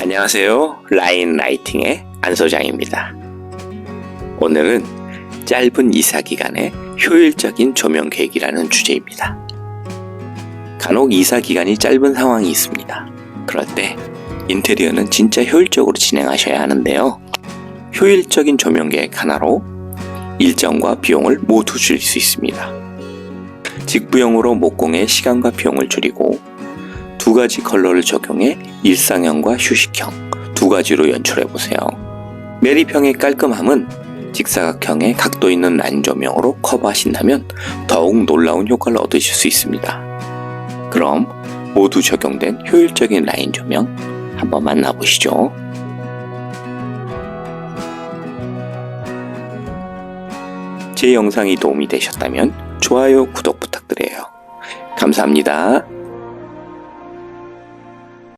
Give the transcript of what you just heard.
안녕하세요. 라인 라이팅의 안 소장입니다. 오늘은 짧은 이사 기간에 효율적인 조명 계획이라는 주제입니다. 간혹 이사 기간이 짧은 상황이 있습니다. 그럴 때 인테리어는 진짜 효율적으로 진행하셔야 하는데요. 효율적인 조명 계획 하나로 일정과 비용을 모두 줄일 수 있습니다. 직부형으로 목공의 시간과 비용을 줄이고 두 가지 컬러를 적용해 일상형과 휴식형 두 가지로 연출해 보세요. 매립형의 깔끔함은 직사각형의 각도 있는 라인 조명으로 커버하신다면 더욱 놀라운 효과를 얻으실 수 있습니다. 그럼 모두 적용된 효율적인 라인 조명 한번 만나보시죠. 제 영상이 도움이 되셨다면 좋아요, 구독 부탁드려요. 감사합니다.